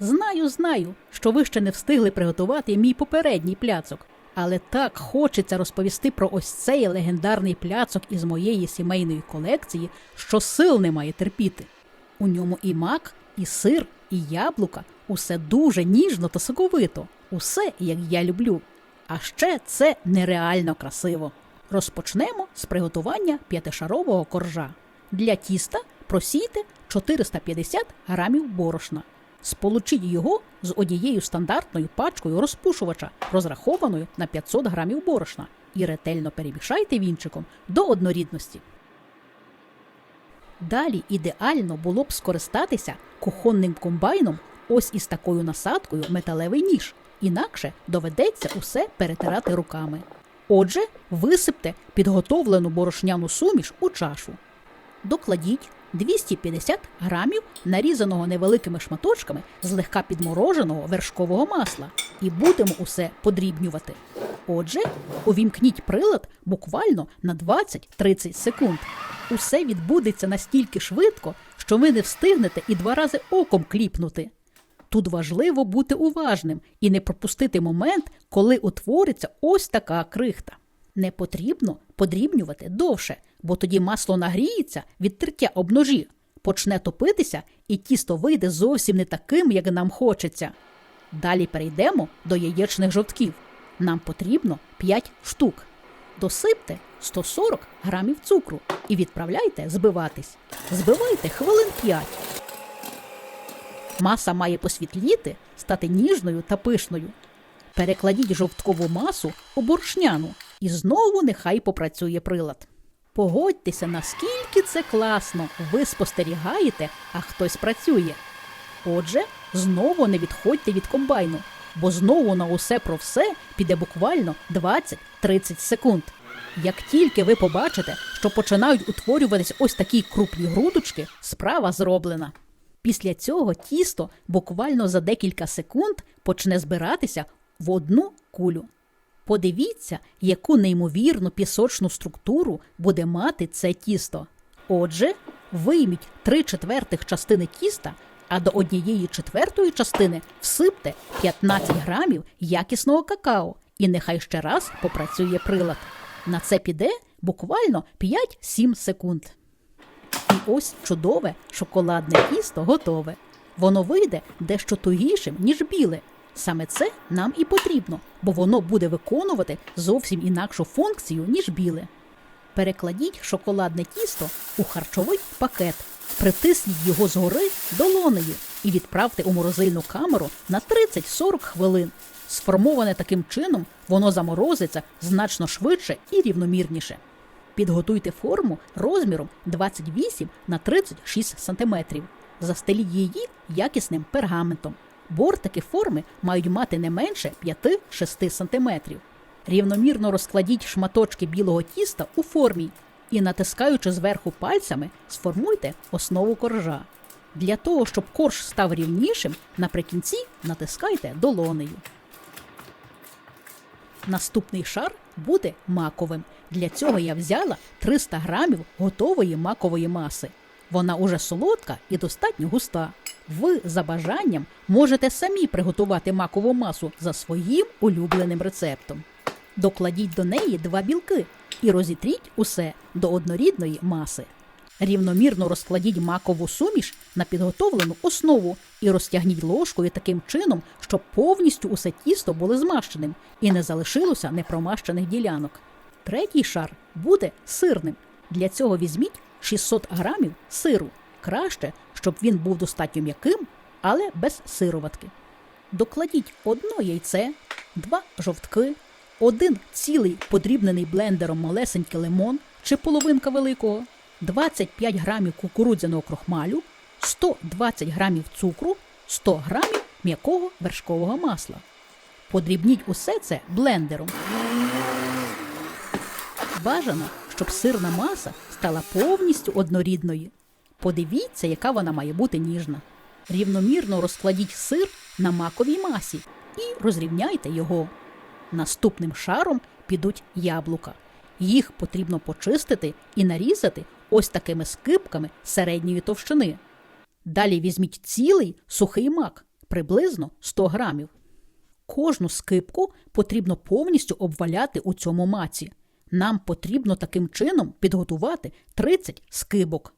Знаю, знаю, що ви ще не встигли приготувати мій попередній пляцок, але так хочеться розповісти про ось цей легендарний пляцок із моєї сімейної колекції, що сил немає терпіти. У ньому і мак, і сир, і яблука, усе дуже ніжно та соковито, усе як я люблю. А ще це нереально красиво. Розпочнемо з приготування п'ятишарового коржа. Для тіста просійте 450 грамів борошна. Сполучіть його з однією стандартною пачкою розпушувача, розрахованою на 500 грамів борошна, і ретельно перемішайте вінчиком до однорідності. Далі ідеально було б скористатися кухонним комбайном ось із такою насадкою металевий ніж, інакше доведеться усе перетирати руками. Отже, висипте підготовлену борошняну суміш у чашу. Докладіть 250 грамів нарізаного невеликими шматочками злегка підмороженого вершкового масла і будемо усе подрібнювати. Отже, увімкніть прилад буквально на 20-30 секунд. Усе відбудеться настільки швидко, що ви не встигнете і два рази оком кліпнути. Тут важливо бути уважним і не пропустити момент, коли утвориться ось така крихта. Не потрібно подрібнювати довше, бо тоді масло нагріється від тертя об ножі, почне топитися, і тісто вийде зовсім не таким, як нам хочеться. Далі перейдемо до яєчних жовтків. Нам потрібно 5 штук. Досипте 140 грамів цукру і відправляйте збиватись. Збивайте хвилин 5. Маса має посвітліти, стати ніжною та пишною. Перекладіть жовткову масу у борошняну і знову нехай попрацює прилад. Погодьтеся, наскільки це класно, ви спостерігаєте, а хтось працює. Отже, знову не відходьте від комбайну, бо знову на усе про все піде буквально 20-30 секунд. Як тільки ви побачите, що починають утворюватись ось такі крупні грудочки, справа зроблена. Після цього тісто буквально за декілька секунд почне збиратися в одну кулю. Подивіться, яку неймовірну пісочну структуру буде мати це тісто. Отже, вийміть три четвертих частини тіста, а до однієї четвертої частини всипте 15 грамів якісного какао, і нехай ще раз попрацює прилад. На це піде буквально 5-7 секунд. І ось чудове шоколадне тісто готове. Воно вийде дещо тугішим, ніж біле. Саме це нам і потрібно, бо воно буде виконувати зовсім інакшу функцію, ніж біле. Перекладіть шоколадне тісто у харчовий пакет, притисніть його згори долонею і відправте у морозильну камеру на 30-40 хвилин. Сформоване таким чином, воно заморозиться значно швидше і рівномірніше. Підготуйте форму розміром 28 на 36 см. Застеліть її якісним пергаментом. Бортики форми мають мати не менше 5-6 см. Рівномірно розкладіть шматочки білого тіста у формі і, натискаючи зверху пальцями, сформуйте основу коржа. Для того, щоб корж став рівнішим, наприкінці натискайте долонею. Наступний шар буде маковим. Для цього я взяла 300 грамів готової макової маси. Вона уже солодка і достатньо густа. Ви за бажанням можете самі приготувати макову масу за своїм улюбленим рецептом. Докладіть до неї два білки і розітріть усе до однорідної маси. Рівномірно розкладіть макову суміш на підготовлену основу і розтягніть ложкою таким чином, щоб повністю усе тісто було змащеним і не залишилося непромащених ділянок. Третій шар буде сирним. Для цього візьміть 600 грамів сиру. Краще, щоб він був достатньо м'яким, але без сироватки. Докладіть одно яйце, два жовтки, один цілий подрібнений блендером малесенький лимон чи половинка великого, 25 грамів кукурудзяного крохмалю, 120 грамів цукру, 100 грамів м'якого вершкового масла. Подрібніть усе це блендером. Бажано, щоб сирна маса стала повністю однорідною. Подивіться, яка вона має бути ніжна. Рівномірно розкладіть сир на маковій масі і розрівняйте його. Наступним шаром підуть яблука. Їх потрібно почистити і нарізати ось такими скипками середньої товщини. Далі візьміть цілий сухий мак, приблизно 100 грамів. Кожну скипку потрібно повністю обваляти у цьому маці. Нам потрібно таким чином підготувати 30 скибок.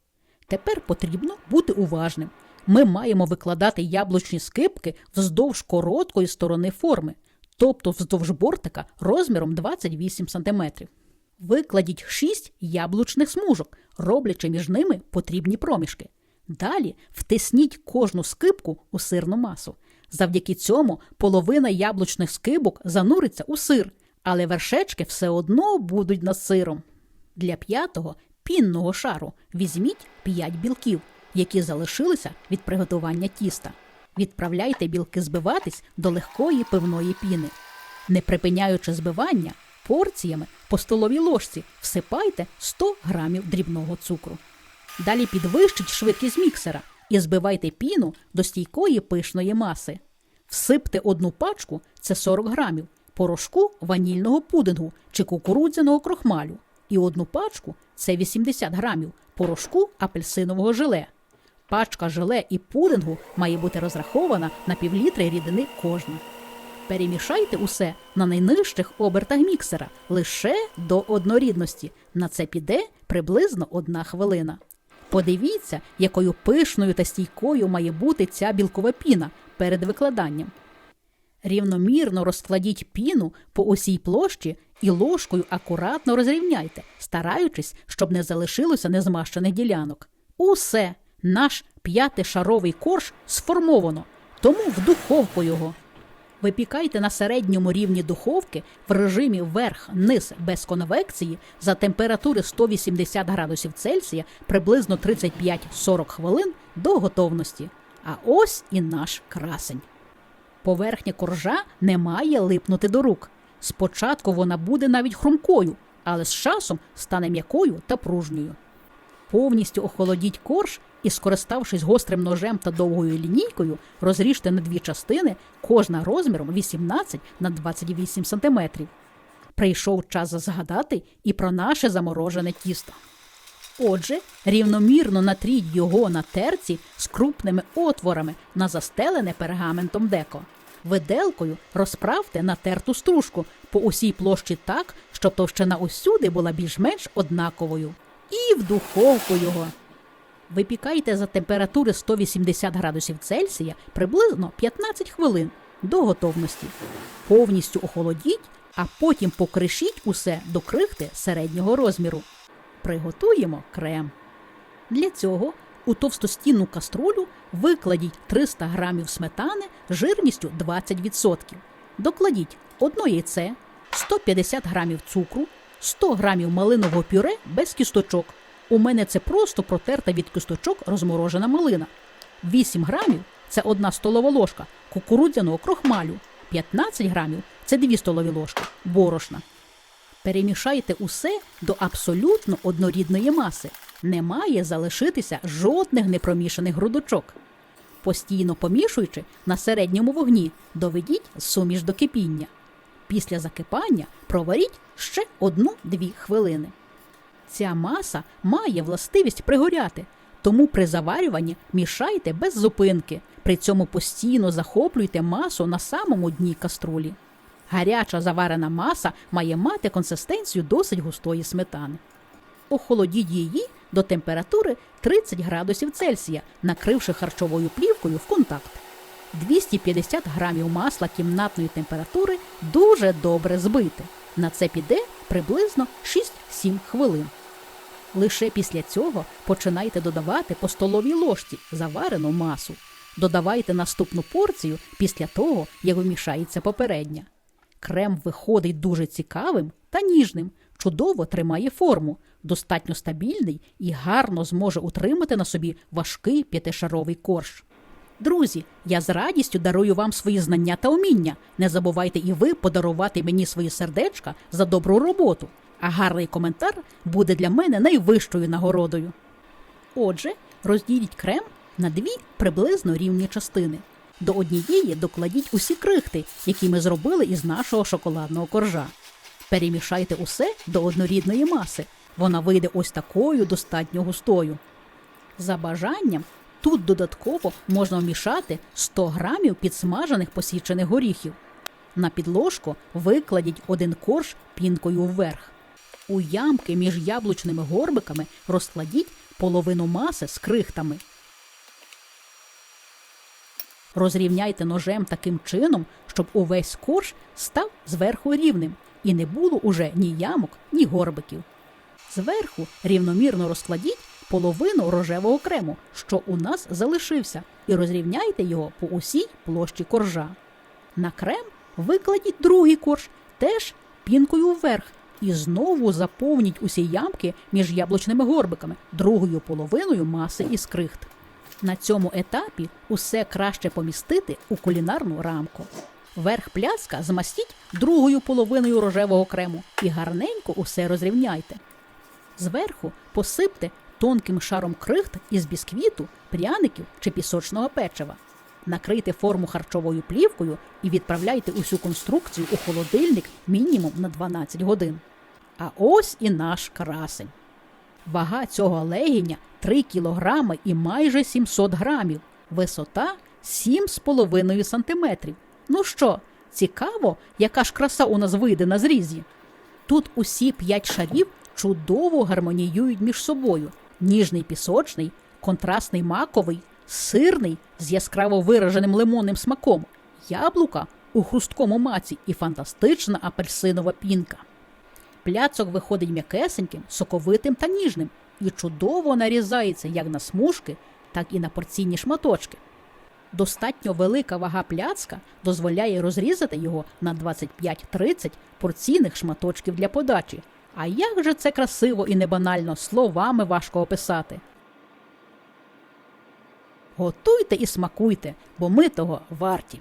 Тепер потрібно бути уважним. Ми маємо викладати яблучні скипки вздовж короткої сторони форми, тобто вздовж бортика розміром 28 см. Викладіть 6 яблучних смужок, роблячи між ними потрібні проміжки. Далі втисніть кожну скибку у сирну масу. Завдяки цьому половина яблучних скибок зануриться у сир, але вершечки все одно будуть над сиром. Для п'ятого пінного шару візьміть 5 білків, які залишилися від приготування тіста. Відправляйте білки збиватись до легкої пивної піни. Не припиняючи збивання, порціями по столовій ложці всипайте 100 грамів дрібного цукру. Далі підвищіть швидкість міксера і збивайте піну до стійкої пишної маси. Всипте одну пачку це 40 грамів, порошку ванільного пудингу чи кукурудзяного крохмалю, і одну пачку це 80 грамів порошку апельсинового желе. Пачка желе і пудингу має бути розрахована на півлітри рідини кожна. Перемішайте усе на найнижчих обертах міксера лише до однорідності. На це піде приблизно одна хвилина. Подивіться, якою пишною та стійкою має бути ця білкова піна перед викладанням. Рівномірно розкладіть піну по усій площі і ложкою акуратно розрівняйте, стараючись, щоб не залишилося незмащених ділянок. Усе, наш п'ятишаровий корж сформовано, тому в духовку його. Випікайте на середньому рівні духовки в режимі верх-низ без конвекції за температури 180 градусів Цельсія приблизно 35-40 хвилин до готовності. А ось і наш красень. Поверхня коржа не має липнути до рук. Спочатку вона буде навіть хрумкою, але з часом стане м'якою та пружньою. Повністю охолодіть корж і, скориставшись гострим ножем та довгою лінійкою, розріжте на дві частини, кожна розміром 18 на 28 см. Прийшов час згадати і про наше заморожене тісто. Отже, рівномірно натріть його на терці з крупними отворами на застелене пергаментом деко. Виделкою розправте натерту стружку по усій площі так, щоб товщина усюди була більш-менш однаковою. І в духовку його. Випікайте за температури 180 градусів Цельсія приблизно 15 хвилин до готовності. Повністю охолодіть, а потім покришіть усе до крихти середнього розміру. Приготуємо крем. Для цього у товстостінну каструлю викладіть 300 грамів сметани жирністю 20%. Докладіть одно яйце, 150 грамів цукру, 100 грамів малинового пюре без кісточок. У мене це просто протерта від кісточок розморожена малина. 8 грамів це 1 столова ложка кукурудзяного крохмалю, 15 грамів це 2 столові ложки борошна. Перемішайте усе до абсолютно однорідної маси. Не має залишитися жодних непромішаних грудочок. Постійно помішуючи на середньому вогні, доведіть суміш до кипіння. Після закипання проваріть ще 1-2 хвилини. Ця маса має властивість пригоряти, тому при заварюванні мішайте без зупинки, при цьому постійно захоплюйте масу на самому дні каструлі. Гаряча заварена маса має мати консистенцію досить густої сметани. Охолодіть її до температури 30 градусів Цельсія, накривши харчовою плівкою в контакт. 250 грамів масла кімнатної температури дуже добре збите. На це піде приблизно 6-7 хвилин. Лише після цього починайте додавати по столовій ложці заварену масу. Додавайте наступну порцію після того, як вимішається попередня. Крем виходить дуже цікавим та ніжним, чудово тримає форму, достатньо стабільний і гарно зможе утримати на собі важкий п'ятишаровий корж. Друзі, я з радістю дарую вам свої знання та уміння. Не забувайте і ви подарувати мені свої сердечка за добру роботу, а гарний коментар буде для мене найвищою нагородою. Отже, розділіть крем на дві приблизно рівні частини. До однієї докладіть усі крихти, які ми зробили із нашого шоколадного коржа. Перемішайте усе до однорідної маси. Вона вийде ось такою достатньо густою. За бажанням Тут додатково можна вмішати 100 грамів підсмажених посічених горіхів. На підложку викладіть один корж пінкою вверх. У ямки між яблучними горбиками розкладіть половину маси з крихтами. Розрівняйте ножем таким чином, щоб увесь корж став зверху рівним і не було уже ні ямок, ні горбиків. Зверху рівномірно розкладіть половину рожевого крему, що у нас залишився, і розрівняйте його по усій площі коржа. На крем викладіть другий корж, теж пінкою вверх, і знову заповніть усі ямки між яблучними горбиками другою половиною маси із крихт. На цьому етапі усе краще помістити у кулінарну рамку. Верх пляцка змастіть другою половиною рожевого крему і гарненько усе розрівняйте. Зверху посипте тонким шаром крихт із бісквіту, пряників чи пісочного печива. Накрийте форму харчовою плівкою і відправляйте усю конструкцію у холодильник мінімум на 12 годин. А ось і наш красень. Вага цього легіня 3 кілограми і майже 700 грамів, висота 7,5 сантиметрів. Ну що, цікаво, яка ж краса у нас вийде на зрізі? Тут усі п'ять шарів чудово гармоніюють між собою: ніжний пісочний, контрастний маковий, сирний з яскраво вираженим лимонним смаком, яблука у хрусткому маці і фантастична апельсинова пінка. Пляцок виходить м'якесеньким, соковитим та ніжним і чудово нарізається як на смужки, так і на порційні шматочки. Достатньо велика вага пляцка дозволяє розрізати його на 25-30 порційних шматочків для подачі. А як же це красиво і небанально, словами важко описати. Готуйте і смакуйте, бо ми того варті.